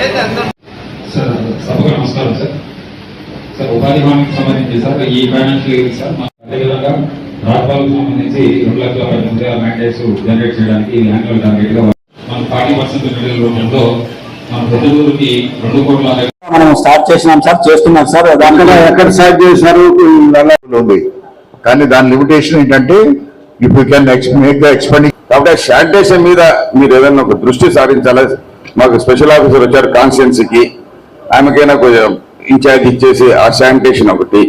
తప్పక నమస్కారం sir. Sir ఉపాధి హామీకి సంబంధించి సార్ ఈ ఫైనాన్షియల్ ఇయర్ సార్ అదేవిధంగా సంబంధించి రెండు లక్షల పద్దెనిమిది వేల మ్యాండేట్స్ జనరేట్ చేయడానికి యాన్యువల్ టార్గెట్గా మన ఫార్టీ పర్సెంట్ మిడిల్ రూపంలో మన రెండు కోట్ల మనం స్టార్ట్ చేసినాం సార్ చేస్తున్నాం సార్. దాంట్లో ఎక్కడ స్టార్ట్ చేశారు? ఉంది కానీ దాని లిమిటేషన్ ఏంటంటే if you can make the expenditure కాబట్టి శానిటేషన్ మీద మీరు ఏదైనా ఒక దృష్టి సారించాలి? మాకు స్పెషల్ ఆఫీసర్ వచ్చారు కాన్స్టిట్యున్సీకి. ఆమెకైనా కొంచెం ఇన్ఛార్జ్ ఇచ్చేసి ఆ శానిటేషన్ ఒకటి.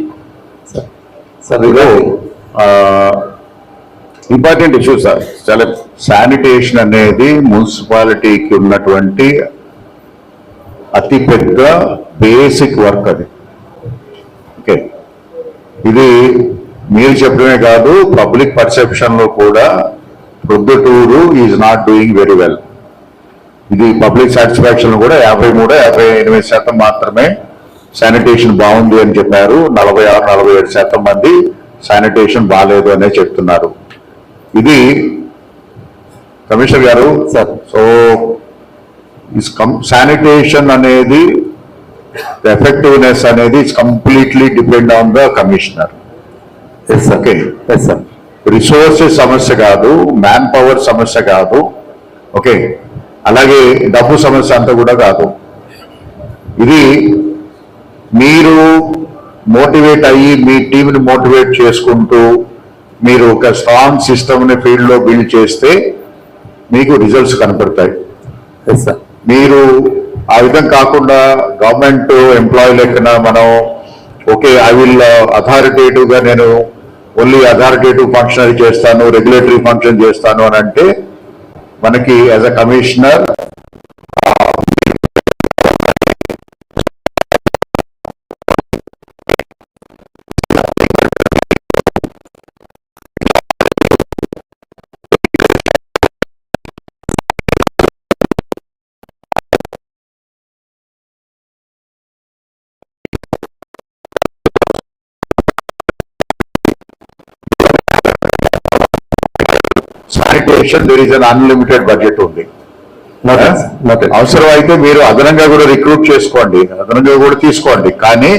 సార్ ఇదో ఇంపార్టెంట్ ఇష్యూ సార్. చాలా శానిటేషన్ అనేది మున్సిపాలిటీకి ఉన్నటువంటి అతి పెద్ద బేసిక్ వర్క్ అది. ఓకే. ఇది మీరు చెప్పడమే కాదు పబ్లిక్ పర్సెప్షన్లో కూడా Proddatur is not doing very well. ఇది పబ్లిక్ సాటిస్ఫాక్షన్ కూడా యాభై మూడు యాభై ఎనిమిది శాతం మాత్రమే శానిటేషన్ బాగుంది అని చెప్పారు. నలభై ఆరు నలభై ఏడు శాతం మంది శానిటేషన్ బాగాలేదు అనే చెప్తున్నారు. ఇది కమిషనర్ గారు సార్. సో శానిటేషన్ అనేది ఎఫెక్టివ్నెస్ అనేది it's completely depend on the commissioner okay resources సమస్య కాదు మ్యాన్ పవర్ సమస్య కాదు. ఓకే అలాగే డబ్బు సమస్య అంతా కూడా కాదు. ఇది మీరు మోటివేట్ అయ్యి మీ టీంని మోటివేట్ చేసుకుంటూ మీరు ఒక స్ట్రాంగ్ సిస్టమ్ని ఫీల్డ్లో బిల్డ్ చేస్తే మీకు రిజల్ట్స్ కనపడతాయి. మీరు ఆ విధంగా కాకుండా గవర్నమెంట్ ఎంప్లాయీ లెక్కన మనం ఓకే ఐ విల్ అథారిటేటివ్గా నేను ఓన్లీ అథారిటేటివ్ ఫంక్షన్ చేస్తాను రెగ్యులేటరీ ఫంక్షన్ చేస్తాను అని అంటే మనకి as a commissioner sanitation there is an unlimited budget ఉంది. అవసరం అయితే మీరు అదనంగా కూడా రిక్రూట్ చేసుకోండి. అదనంగా కూడా తీసుకోండి. కానీ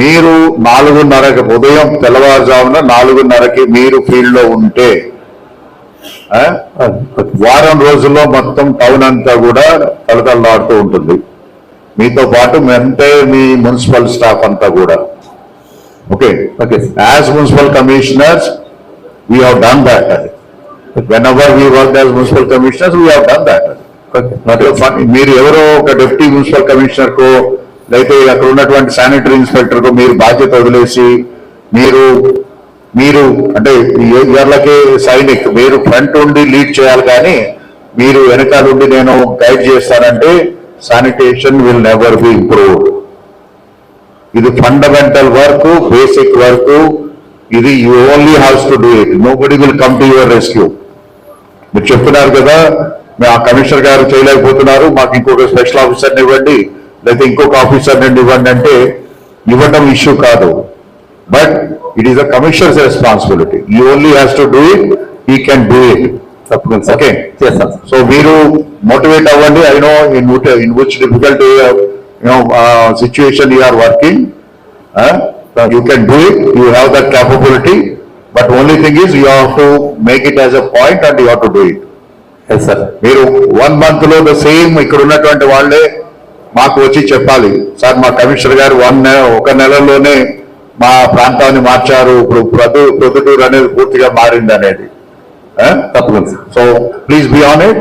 మీరు నాలుగున్నరకి ఉదయం తెల్లవారుజామున నాలుగున్నరకి మీరు ఫీల్డ్లో ఉంటే వారం రోజుల్లో మొత్తం టౌన్ అంతా కూడా తలతల్లాడుతూ ఉంటుంది. మీతో పాటు మెంటే మీ మున్సిపల్ స్టాఫ్ అంతా కూడా. Okay? Okay. As municipal commissioners we have done that అది work as municipal commissioners we have done that అది ఓకే మీరు ఎవరో ఒక డిప్యూటీ మున్సిపల్ కమిషనర్ కో లేకపోతే అక్కడ ఉన్నటువంటి శానిటరీ ఇన్స్పెక్టర్కు మీరు బాధ్యత వదిలేసి మీరు మీరు అంటే ఇయర్లకే సైనిక్ మీరు ఫ్రంట్ ఉండి లీడ్ చేయాలి కానీ మీరు వెనకాల ఉండి నేను గైడ్ చేస్తానంటే sanitation will never be improved ఇది ఫండమెంటల్ వర్క్ బేసిక్ వర్క్ ఇది you only haves to do it nobody will come to your rescue మీరు చెప్తున్నారు కదా మేము ఆ కమిషనర్ గారు చేయలేకపోతున్నారు మాకు ఇంకొక స్పెషల్ ఆఫీసర్ని ఇవ్వండి లేకపోతే ఇంకొక ఆఫీసర్ నుండి ఇవ్వండి అంటే ఇవ్వడం ఇష్యూ కాదు. But it is a commissioner's responsibility you only has to do it he can do it తప్పకుండా ఓకే చేస్తాం సో మీరు మోటివేట్ అవ్వండి. I know in in which difficult you know situation you are working you can do it you have that capability but only thing is you have to make it as a point and you have to do it yes sir మీరు one మంత్లో the same ఇక్కడ ఉన్నటువంటి వాళ్ళే మాకు వచ్చి చెప్పాలి. Sir మా commissioner గారు వన్ ఒక నెలలోనే మా ప్రాంతాన్ని మార్చారు. ఇప్పుడు ప్రొద్దు ప్రొద్దుటూరు అనేది పూర్తిగా మారింది అనేది. తప్పకుండా so please be on it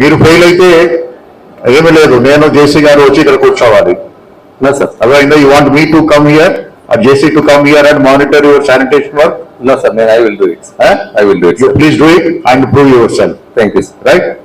మీరు ఫెయిల్ అయితే ఏమీ లేదు. నేను జేసీ గారు వచ్చి ఇక్కడ కూర్చోవాలి. సార్ అర్థమైందా? You want me to come here I just need to come here and monitor your sanitation work? No, sir, man, I will do it. Huh? I will do it. You please do it and prove yourself. Thank you, sir. Right?